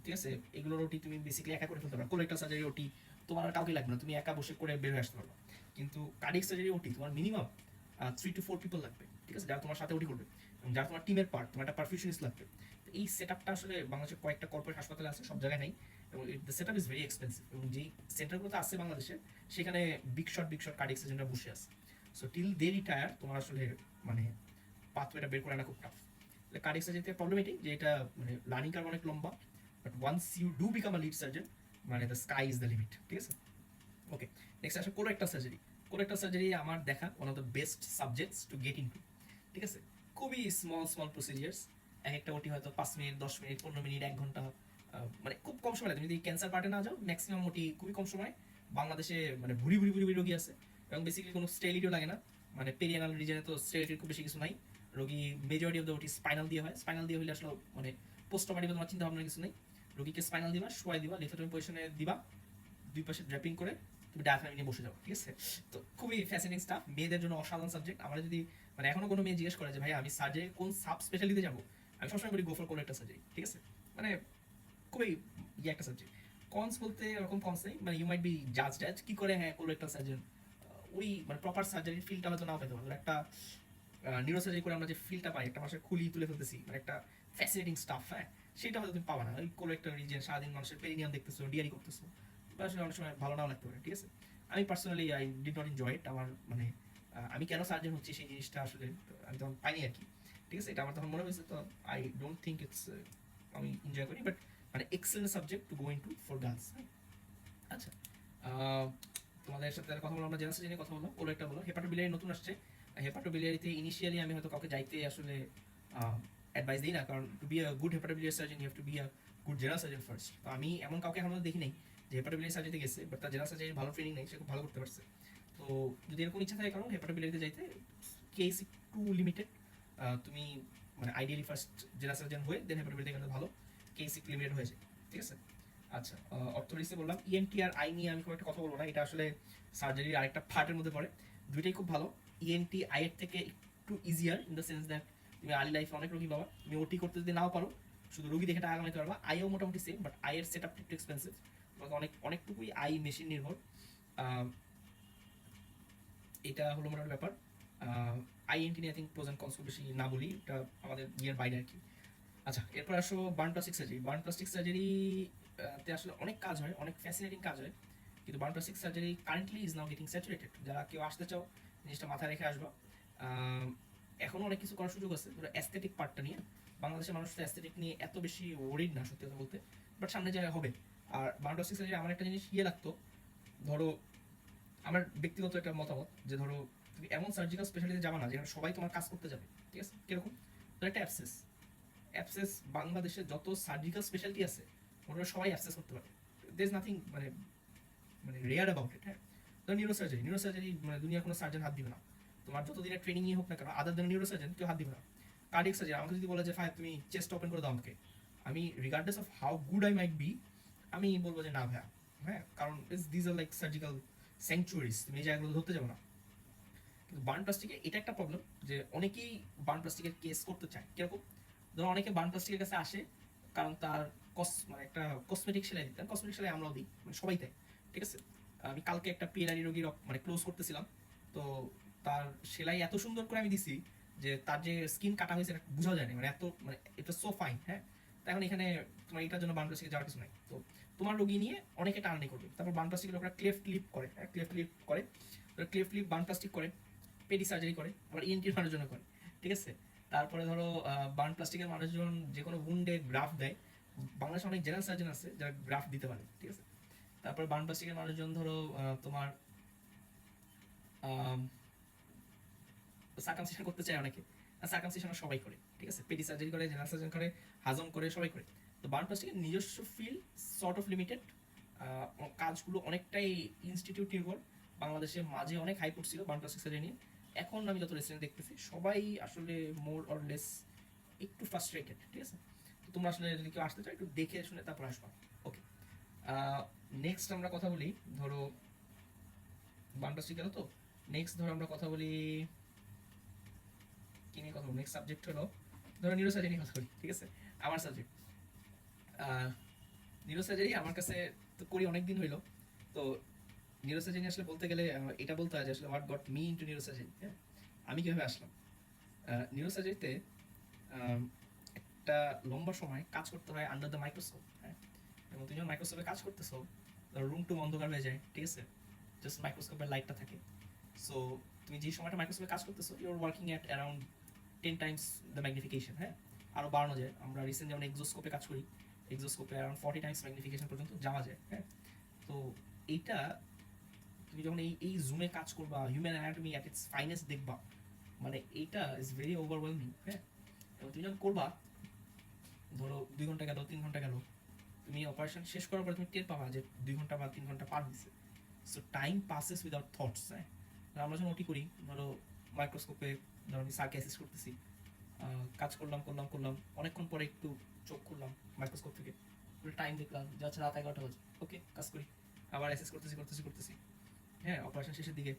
S1: ঠিক আছে? এগুলোর ওটি তুমি বেসিক্যালি একা করে ফেলতে পারো কোলেক্টাল সার্জারি ওটি তোমার আর কাউকে লাগবে না, তুমি একা বসে করে বের হয়ে আসতে পারবে। কিন্তু কার্ডিক সার্জারি ওটি তোমার minimum three to four people লাগবে, ঠিক আছে? যারা তোমার সাথে ওটি করবে। যারা তোমার টিমের পার্ট তোমার একটা পারফিউশনিস্ট লাগবে। এই সেট আপটা আসলে বাংলাদেশের কয়েকটা কর্পোরেট হাসপাতালে আছে, সব জায়গায় নেই। এবং the set up is very expensive এবং যেই সেন্টারগুলোতে আছে বাংলাদেশে, সেখানে big shot big shot cardiac সার্জনরা বসে আছে। সো টিল দে রিটায়ার তোমার আসলে মানে পাথওয়েটা বের করে আনা খুব টাফ কার্ডিক সার্জারিতে প্রবলেম এটাই যে এটা মানে লার্নিং কার্ভ অনেক লম্বা but once you do become a lead surgeon মানে the sky is the limit ঠিক আছে? ওকে নেক্সট আসে কোরেক্টাল সার্জারি কোরেক্টাল সার্জারি আমার দেখা one of the best subjects to get into ঠিক আছে? খুবই স্মল স্মল প্রসিজিয়ার্স এক একটা ওটি হয়তো পাঁচ মিনিট, দশ মিনিট, পনেরো মিনিট, এক ঘণ্টা মানে খুব কম সময় তুমি যদি ক্যান্সার পার্টে না যাও ম্যাক্সিমাম ওটি খুবই কম সময়। বাংলাদেশে মানে ভুড়ি ভুড়ি ভুড়ি রোগী আছে। এবং বেসিক্যালি কোনো স্টেলিটিও লাগে না। মানে পেরিয়ানাল রিজনে তো স্টেলিটির খুব বেশি কিছু নাই। রোগী majority of the OT spinal দিয়ে হয়। স্পাইনাল দিয়ে হলে আসলে মানে পোস্ট অপারেটিভ তোমার চিন্তা ভাবনার কিছু নেই। রোগীকে স্পাইনাল দিবা, শোয়াই দিবা লিথোটমি পজিশনে দিবা, দুই পাশে ড্র্যাপিং করে তুমি ডায়াফ্রাম নিয়ে বসে যাও, ঠিক আছে? তো খুবই ফ্যাসিনেটিং স্টাফ মেয়েদের জন্য অসাধারণ সাবজেক্ট আমরা যদি মানে এখনও কোনো মেয়ে জিজ্ঞেস করে যে ভাই আমি সার্জারি কোন সাব স্পেশালিতে যাব? আমি সবসময় বলি গোফর কোনো একটা সার্জারি ঠিক আছে? মানে খুবই ইয়ে একটা সাবজেক্ট কনস বলতে এরকম কনস নেই মানে ইউ মাইট বি জাজ ট্যাজ কি করে হ্যাঁ কোনো একটা সার্জন ওই মানে প্রপার সার্জারির ফিলটা হয়তো নাও পেতে পারব একটা নিউরো সার্জারি করে আমরা যে ফিলটা পাই, একটা মানুষের খুলি তুলে ফেলতেছি মানে একটা ফ্যাসিনেটিং স্টাফ হ্যাঁ? সেটা হয়তো তুমি পাবা না। ওই কোনো একটা রিজন সারাদিন মানুষের পেরিনিয়াম দেখতেছো ডিয়ারি করতেছো। আসলে অনেক সময় ভালো নাও লাগতে পারে, ঠিক আছে? আমি personally I did not enjoy it আমার মানে আমি কেন সার্জন হচ্ছি সেই জিনিসটা আসলে আমি তখন পাইনি আর কি, ঠিক আছে? এটা আমার তখন মনে হয়েছে, তো আই ডোন্ট থিঙ্ক ইটস আমি এনজয় করি বাট মানে excellent subject to go into for girls আচ্ছা তোমাদের সাথে কথা বললাম আমরা জেনারেল সার্জারি কথা বললাম, ওর একটা বলো হেপাটোবিলিয়ারি নতুন আসছে। হেপাটোবিলিয়ারিতে ইনিশিয়ালি আমি হয়তো কাউকে যাইতে আসলে অ্যাডভাইস দিই না, কারণ to be a good hepatobiliary surgeon you have to be a good general surgeon first তো আমি এমন কাউকে এখনও দেখি নাই যে হেপাটাবিলিটি সার্জারিতে গেছে বাট তার জেনারেল সার্জারি ভালো ট্রেনিং নেই, সে খুব ভালো করতে পারছে। তো যদি এরকম ইচ্ছা থাকে কারণ হেপাটাবিলিটিতে যাইতে কেস একটু লিমিটেড তুমি মানে আইডিয়ালি ফার্স্ট জেনারেল সার্জন হয়ে দেন হেপাটাবিলিটি গেলে ভালো কেস একটু লিমিটেড হয়ে যায়, ঠিক আছে? আচ্ছা অর্থোডিক্সে বললাম ইএনটি আর আই নিয়ে আমি খুব একটা কথা বলব না, এটা আসলে সার্জারির আরেকটা পার্টের মধ্যে পড়ে। দুইটাই খুব ভালো E ইএনটি আই এর থেকে একটু easier in the sense that তুমি আর্লি লাইফে অনেক রোগী পাবা, তুমি ওটি করতে যদি নাও পারো, শুধু রোগী দেখে টাকা কামাইতে পারবা আইও মোটামুটি সেম বাট আইয়ের সেট আপটা একটু এক্সপেন্সিভ তোমাকে অনেক অনেকটুকুই আই মেশিন নির্ভর। এটা হলো ব্যাপার। আইএনটি আই থিঙ্ক বেশি না বলি এটা আমাদের ইয়ের বাইরে আর কি। আচ্ছা এরপর আসো সার্জারি সার্জারি তে আসলে অনেক কাজ হয় অনেক ফ্যাসিনেটিং কাজ হয়। কিন্তু burn surgery currently is now getting saturated যারা কেউ আসতে চাও জিনিসটা মাথায় রেখে আসবা। আহ, এখনও অনেক কিছু করার সুযোগ আছে ধরো অ্যাস্থেটিক পার্টটা নিয়ে। বাংলাদেশের মানুষ তো অ্যাস্থেটিক নিয়ে এত বেশি ওরিড না সত্যি কথা বলতে। বাট সামনে জায়গায় হবে। আর প্লাস্টিক সার্জারি আমার একটা জিনিস ইয়ে লাগতো, ধরো আমার ব্যক্তিগত একটা মতামত যে ধরো তুমি এমন সার্জিক্যাল স্পেশালিতে যাবা না যেখানে সবাই তোমার কাজ করতে যাবে, ঠিক আছে? কীরকম? ধরো একটা অ্যাপসেস অ্যাপসেস বাংলাদেশে যত সার্জিক্যাল স্পেশালিটি আছে ওটা সবাই অ্যাপসেস করতে পারে। দের ইজ নাথিং মানে মানে রেয়ার অ্যাবাউট ইট হ্যাঁ? নিউরো সার্জারি নিউরো সার্জারি মানে দুনিয়ার কোনো সার্জন হাত দিবে না। তোমার যত দিনের ট্রেনিংই হোক না কেন আদার দেন নিউরো সার্জন কেউ হাত দিবে না। কার্ডিক সার্জারি আমাকে যদি বলে যে ফাইভ তুমি চেস্ট ওপেন করে দাও আমাকে। আমি regardless of how good I might be আমি বলব যে না ভাইয়া হ্যাঁ? কারণ these are like surgical sanctuaries তুমি এই জায়গাগুলো ধরতে যাব না। কিন্তু বার্ন প্লাস্টিকে এটা একটা প্রবলেম যে অনেকেই বার্ন প্লাস্টিকের কেস করতে চায়। কীরকম? ধরো অনেকে বার্ন প্লাস্টিকের কাছে আসে, কারণ তার কস মানে একটা কসমেটিক সেলাই দিতেন কসমেটিক সেলাই আমরাও দিই মানে সবাই দেয়, ঠিক আছে? আমি কালকে একটা পিএনআরি রোগীর মানে ক্লোজ করতেছিলাম। তো তার সেলাই এত সুন্দর করে আমি দিছি যে তার যে স্কিন কাটা হয়েছে এটা বোঝা যায়নি মানে এত মানে এটা সো ফাইন হ্যাঁ? তো এখন এখানে তোমার এটার জন্য বার্ন প্লাস্টিকে যাওয়ার কিছু নাই। তো তোমার রোগী নিয়ে অনেকে টানানি করবে। তারপর বান প্লাস্টিকের লোকরা ক্লেফ লিপ করে ক্লেফ লিপ করে ক্লেফ লিপ বার্ন প্লাস্টিক করে পেডি সার্জারি করে, আবার ইএনটির মানুষজন করে, ঠিক আছে? তারপরে ধরো বার্ন প্লাস্টিকের মানুষজন যে কোনো উন্ডে গ্রাফ দেয়, বাংলাদেশে অনেক জেনারেল সার্জন আছে যারা গ্রাফ দিতে পারে, ঠিক আছে? তারপরে বার্ন প্লাস্টিকের মানুষজন ধরো তোমার সার্কামসিশন করতে চায় অনেকে সার্কামসিশন সবাই করে, ঠিক আছে? পেডি সার্জারি করে জেনারেল সার্জন করে, হাজম করে, সবাই করে। তো বার্ন প্লাস্টিকের নিজস্ব ফিল শর্ট অফ লিমিটেড কাজগুলো অনেকটাই ইনস্টিটিউট নির্ভর বাংলাদেশে মাঝে অনেক হাই ছিল বার্ন প্লাস্টিক সার্জারি নিয়ে। এখন আমি যত রেস্টুরেন্ট দেখতেছি, সবাই আসলে মোর অর লেস একটু ফ্রাস্ট্রেটেড ঠিক আছে? তো তোমরা আসলে যদি কেউ আসতে চাও, একটু দেখে শুনে তারপর আসবা। ওকে নেক্সট আমরা কথা বলি, ধরো বানপ্লাস্টিক গেল তো? নেক্সট ধরো আমরা কথা বলি, কি নিয়ে কথা বলি নেক্সট সাবজেক্ট হলো, ধরো নিউরোসার্জারি নিয়ে কথা বলি, ঠিক আছে? আমার সাবজেক্ট নিউরোসার্জারি আমার কাছে তো করি অনেক দিন হইল। তো নিউরোসার্জারি আসলে বলতে গেলে এটা বলতে হয় যে আসলে what got me into neurosurgery হ্যাঁ? আমি কীভাবে আসলাম? নিউরোসার্জারিতে একটা লম্বা সময় কাজ করতে হয় আন্ডার দ্য মাইক্রোস্কোপ হ্যাঁ? এবং তুমি যখন মাইক্রোস্কোপে কাজ করতেছো রুম টু অন্ধকার হয়ে যায়, ঠিক আছে? জাস্ট মাইক্রোস্কোপের লাইটটা থাকে। সো তুমি যে সময়টা মাইক্রোস্কোপে কাজ করতেছো you're working at around ten times the magnification হ্যাঁ? আরও বাড়ানো যায়। আমরা রিসেন্ট যেমন এক্সোস্কোপে কাজ করি এক্সোস্কোপে অ্যারাউন্ড ফর্টি টাইমস ম্যাগনিফিকেশন পর্যন্ত যাওয়া যায় হ্যাঁ? তো এইটা তুমি যখন এই এই জুমে কাজ করবা human anatomy at its finest দেখবা মানে এইটা ইজ ভেরি ওভারওয়েলমিং হ্যাঁ? এবং তুমি যখন করবা, ধরো দুই ঘণ্টা গেল, তিন ঘণ্টা গেল, তুমি অপারেশন শেষ করার পরে তুমি টের পাবা যে দুই ঘণ্টা বা তিন ঘণ্টা পার হয়েছে so time passes without thoughts হ্যাঁ? আমরা যখন ওটি করি, ধরো মাইক্রোস্কোপে ধরো আমি সার্কে অ্যাসিস করতেছি কাজ করলাম করলাম করলাম। অনেকক্ষণ পরে একটু চোখ খুললাম মাইক্রোস্কোপ থেকে। টাইম দেখলাম, যা হচ্ছে রাত এগারোটা বাজে। ওকে কাজ করি। আবার অ্যাসেস করতেছি করতেছি করতেছি। হ্যাঁ অপারেশন শেষের দিকে।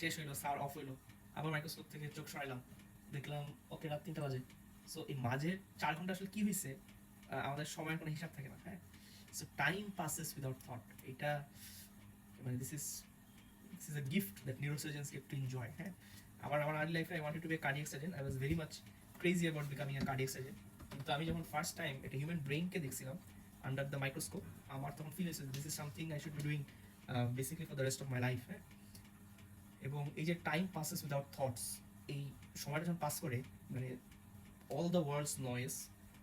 S1: শেষ হইল সার অফ হইল। আবার মাইক্রোস্কোপ থেকে চোখ সরাইলাম। দেখলাম ওকে রাত তিনটা বাজে। সো এই মাঝে চার ঘণ্টা আসলে কি হয়েছে আমাদের সময়ের কোনো হিসাব থাকে না হ্যাঁ? So time passes without thought এটা মানে this is this is a gift that neurosurgeons get to enjoy হ্যাঁ? আমার আমার আর্লি লাইফে I wanted to be cardiac surgeon I was very much crazy about becoming a cardiac surgeon কিন্তু আমি যখন first time একটা হিউম্যান ব্রেনকে দেখছিলাম আন্ডার দ্য মাইক্রোস্কোপ আমার তখন ফিল হয়েছে this is something I should be doing basically for the rest of my life হ্যাঁ? এবং এই যে টাইম পাসেস উইদাউট থটস এই সময়টা যখন পাস করে মানে all the world's noise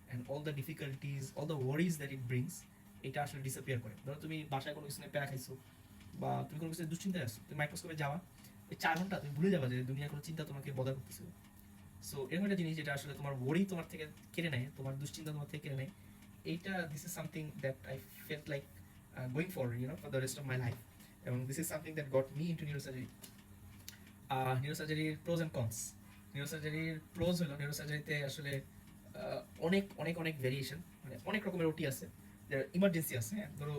S1: and all the difficulties all the worries that it brings এটা আসলে ডিসঅ্যাপিয়ার করে। ধরো তুমি বাসায় কোনো কিছু প্যারা খাইছো বা তুমি কোনো কিছু দুশ্চিন্তায় আছো, তুমি মাইক্রোস্কোপে যাওয়া এই চার ঘণ্টা তুমি ভুলে যাবা যে দুনিয়ার কোনো চিন্তা তোমাকে বদা করতেছে। সো এরকম একটা জিনিস যেটা আসলে তোমার ওরি তোমার থেকে কেড়ে নেয়, তোমার দুশ্চিন্তা তোমার থেকে কেড়ে নেয়, এইটা this is something that I felt like going for you know for the rest of my life এবং this is something that got me into neurosurgery নিউরোসার্জারির pros and cons নিউরোসার্জারির প্রোজ হলো নিউরোসার্জারিতে আসলে অনেক অনেক অনেক ভেরিয়েশন মানে অনেক রকমের ওটি আছে ইমার্জেন্সি আছে হ্যাঁ? ধরো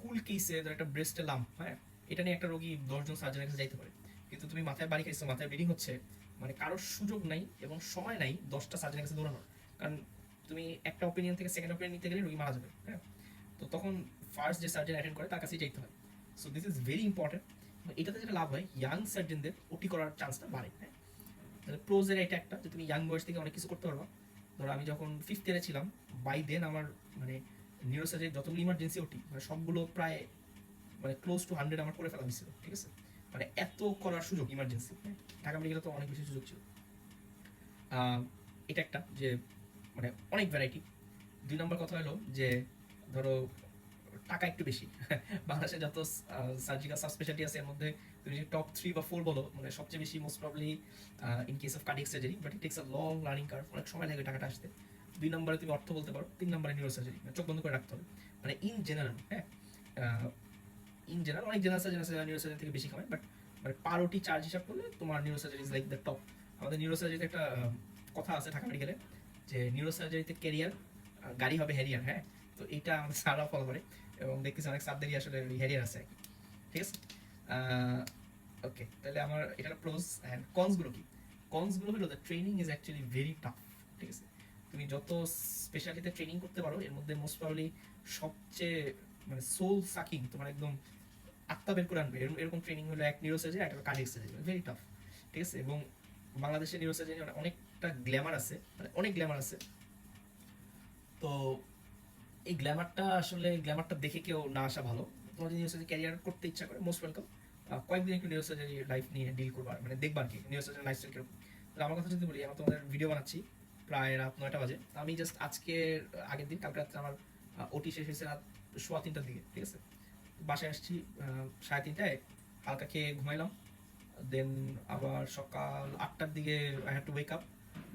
S1: কুল কেসে ধরো একটা ব্রেস্টে লাম্প হ্যাঁ? এটা নিয়ে একটা রোগী দশজন সার্জনের কাছে যাইতে পারে। কিন্তু তুমি মাথায় বাড়ি খাইছো, মাথায় ব্লিডিং হচ্ছে মানে কারোর সুযোগ নাই এবং সময় নাই দশটা সার্জনের কাছে দৌড়ানোর। কারণ তুমি একটা ওপিনিয়ন থেকে সেকেন্ড ওপিনিয়ন নিতে গেলে রোগী মারা যাবে হ্যাঁ? তো তখন ফার্স্ট যে সার্জন অ্যাটেন্ড করে তার কাছেই যাইতে হয়। So this is very important এটাতে যেটা লাভ হয় ইয়াং সার্জনদের ওটি করার চান্সটা বাড়ে হ্যাঁ? তাহলে প্রোজের এটা একটা যে তুমি ইয়াং বয়স থেকে অনেক কিছু করতে পারবা। ধরো আমি যখন ফিফথ ইয়ারে ছিলাম বাই দেন আমার মানে নিউরোসার্জারি যতগুলো ইমার্জেন্সি ওটি মানে সবগুলো প্রায় মানে ক্লোজ টু হান্ড্রেড আমার করে ফেলা হয়েছিল, ঠিক আছে? মানে এত করার সুযোগ ইমার্জেন্সি ঢাকা মেডিকেলে তো অনেক বেশি সুযোগ ছিল। এটা একটা যে মানে অনেক ভ্যারাইটি দুই নম্বর কথা হলো যে, ধরো, টাকা একটু বেশি। বাংলাদেশে যত সার্জিক্যাল সাবস্পেশালিটি আছে, এর মধ্যে তুমি যদি টপ থ্রি বা ফোর বলো মানে সবচেয়ে বেশি most probably in case of cardiac surgery but it takes a long learning curve অনেক সময় লাগে টাকাটা আসতে। দুই নম্বরে তুমি অর্থ বলতে পারো, তিন নম্বরে নিউরো সার্জারি চোখ বন্ধ করে রাখতে হবে। মানে ইন জেনারেল হ্যাঁ ইন জেনারেল অনেক জেনারেল সার্জন আছে নিউরো সার্জারি থেকে বেশি খাবে বাট মানে পারোটি চার্জ হিসাব করলে তোমার neuro surgery is like the top আমাদের নিউরো সার্জারিতে একটা কথা আছে ঢাকা মেডিকেলে যে নিউরো সার্জারিতে ক্যারিয়ার গাড়ি হবে হ্যারিয়ার হ্যাঁ? তো এইটা আমাদের স্যাররাও ফলো করে, এবং দেখতেছি অনেক স্যারদেরই আসলে হ্যারিয়ার আছে ঠিক আছে? ওকে তাহলে আমার এটা প্রোস অ্যান্ড কনসগুলো কি? কনসগুলো হলো the training is actually very tough ঠিক আছে? তুমি যত স্পেশালিতে ট্রেনিং করতে পারো, এর মধ্যে মোস্ট প্রবলি সবচেয়ে মানে সোল সাকিং তোমার একদম আত্মা বের করে আনবে এরকম- ট্রেনিং হলো এক নিউরোসার্জারি একটা কার্ডিয়াক সার্জারি ভেরি টাফ ঠিক আছে? এবং বাংলাদেশের নিউরোসার্জারি অনেকটা গ্ল্যামার আছে মানে অনেক গ্ল্যামার আছে। তো এই গ্ল্যামারটা আসলে গ্ল্যামারটা দেখে কেউ না আসা ভালো। তোমার যদি নিউরোসার্জারি ক্যারিয়ার করতে ইচ্ছা করে মোস্ট ওয়েলকাম কয়েকদিন একটু নিউরোসার্জারি লাইফ নিয়ে ডিল করবার মানে দেখবার কি নিউরোসার্জারি লাইফস্টাইল কীরকম। তাহলে আমার কথা যদি বলি, আমি তোমাদের ভিডিও বানাচ্ছি প্রায় রাত নয়টা বাজে। আমি জাস্ট আজকে আগের দিন, কালকে রাত্রে আমার ওটি শেষ হয়েছে রাত সোয়া তিনটার দিকে, ঠিক আছে? বাসায় আসছি সাড়ে তিনটায়। হালকা খেয়ে ঘুমাইলাম। দেন আবার সকাল আটটার দিকে I had to wake up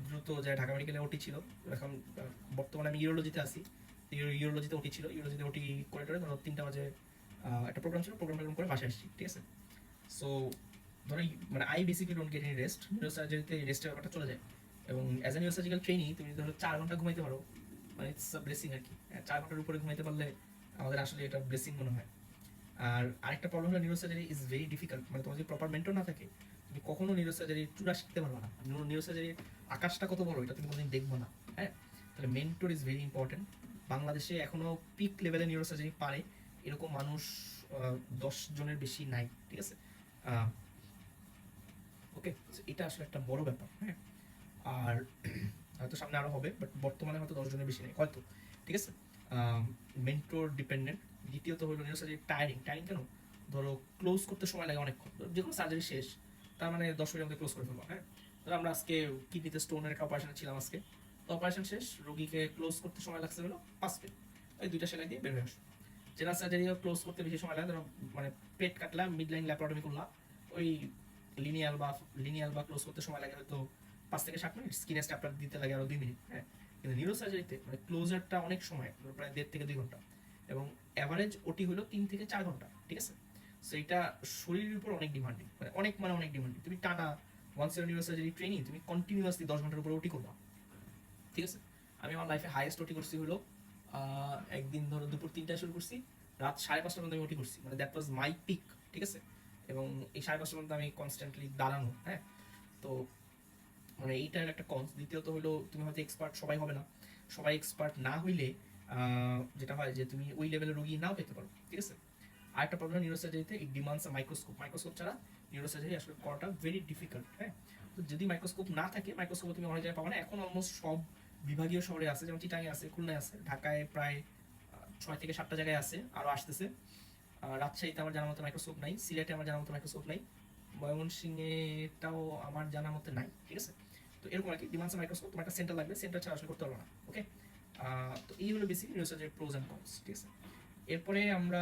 S1: দ্রুত যায় ঢাকা মেডিকেলে ওটি ছিল। এখন বর্তমানে আমি ইউরোলজিতে আসি ইউরোলজিতে ওটি ছিল। ইউরোলজিতে ওটি করে টরে ধরো তিনটা বাজে একটা প্রোগ্রাম ছিল। প্রোগ্রাম টোগ্রাম করে বাসায় আসছি, ঠিক আছে? সো ধরো মানে I basically don't get any rest neuro সার্জারিতে রেস্টের ব্যাপারটা চলে যায়। এবং as a neuro surgical training তুমি ধরো চার ঘণ্টা ঘুমাইতে পারো। মানে ইটস ব্লেসিং আর কি। চার ঘণ্টার উপরে ঘুমাইতে পারলে আমাদের আসলে এটা ব্লেসিং মনে হয়। আর আরেকটা প্রবলেম হলো neuro surgery is very difficult মানে তোমার যদি প্রপার মেন্টর না থাকে, তুমি কখনো নিউরো সার্জারির চূড়া শিখতে পারবে না। নিউরো সার্জারির আকাশটা কত বড়, এটা তুমি কোনোদিন দেখব না হ্যাঁ? তাহলে মেন্টর ইজ ভেরি ইম্পর্টেন্ট বাংলাদেশে এখনও পিক লেভেলে নিউরো সার্জারি পারে, এরকম মানুষ দশ জনের বেশি নাই, ঠিক আছে? ওকে এটা আসলে একটা বড় ব্যাপার হ্যাঁ? আর হয়তো সামনে আরও হবে বাট বর্তমানে হয়তো দশ জনের বেশি নেই, হয়তো, ঠিক আছে? মেন্টর ডিপেন্ডেন্ট দ্বিতীয়ত হলো নিউরো সার্জারি টায়ারিং টায়ারিং কেন? ধরো ক্লোজ করতে সময় লাগে অনেকক্ষণ। যে কোনো সার্জারি শেষ, তার মানে দশ মধ্যে ক্লোজ করে ফেলব হ্যাঁ? ধরো আমরা আজকে কিডনিতে স্টোনের একটা অপারেশন ছিলাম আজকে। তো অপারেশন শেষ, রোগীকে ক্লোজ করতে সময় লাগছে হলো পাঁচ মিনিট। ওই দুইটা সেলাই দিয়ে বের হয়ে আসো। জেনারেল সার্জারিও ক্লোজ করতে বেশি সময় লাগে, ধরো মানে পেট কাটলাম মিড লাইন ল্যাপারটমি করলাম। ওই লিনিয়াল বা লিনিয়াল বা ক্লোজ করতে সময় লাগে হয়তো পাঁচ থেকে সাত মিনিট। স্কিনে স্ট্যাপলার দিতে লাগে আরও দুই মিনিট হ্যাঁ? কিন্তু নিউরো সার্জারিতে মানে ক্লোজারটা অনেক সময় প্রায় দেড় থেকে দুই ঘণ্টা। এবং অ্যাভারেজ ওটি হলো তিন থেকে চার ঘণ্টা, ঠিক আছে? সো এটা শরীরের উপর অনেক ডিমান্ডিং মানে অনেক মানে অনেক ডিমান্ডিং তুমি টানা ওয়ান্স সার্জারি ট্রেনিং তুমি কন্টিনিউয়াসলি দশ ঘণ্টার উপরে ওটি করবা ঠিক আছে? আমি আমার লাইফে হাইয়েস্ট ওটি করছি হলো একদিন ধরো দুপুর তিনটায় শুরু করছি, রাত সাড়ে পাঁচটার মধ্যে আমি ওটি করছি। মানে দ্যাট ওয়াজ মাই পিক ঠিক আছে? এবং এই সাড়ে পাঁচটার মধ্যে আমি কনস্ট্যান্টলি দাঁড়ানো হ্যাঁ? তো মানে এইটার একটা কনস দ্বিতীয়ত হলো, তুমি হয়তো এক্সপার্ট সবাই হবে না। সবাই এক্সপার্ট না হইলে যেটা হয় যে তুমি ওই লেভেলের রোগী নাও পেতে পারো, ঠিক আছে? আরেকটা প্রবলেম নিউরোসার্জারিতে ইট ডিমান্ডস মাইক্রোস্কোপ মাইক্রোস্কোপ ছাড়া নিউরোসার্জারি আসলে করাটা ভেরি ডিফিকাল্ট হ্যাঁ? তো যদি মাইক্রোস্কোপ না থাকে মাইক্রোস্কোপ তুমি অনেক জায়গায় পাবে না। এখন অলমোস্ট সব বিভাগীয় শহরে আছে, যেমন চিটাঙে আছে খুলনায় আছে ঢাকায় প্রায় ছয় থেকে সাতটা জায়গায় আছে আরও আসতেছে। রাজশাহীতে আমার জানার মতো মাইক্রোস্কোপ নাই, সিলেটে আমার জানার মতো মাইক্রোস্কোপ নাই, ময়মনসিংহেটাও আমার জানার মতো নাই, ঠিক আছে? তো এরকম আর কি ডিমান্ডস মাইক্রোস্কোপ তোমার একটা সেন্টার লাগবে সেন্টার ছাড়া আসলে করতে পারব না ওকে তো এই হলো বেসিক রিসার্চের প্রোজ অ্যান্ড কনস ঠিক আছে? এরপরে আমরা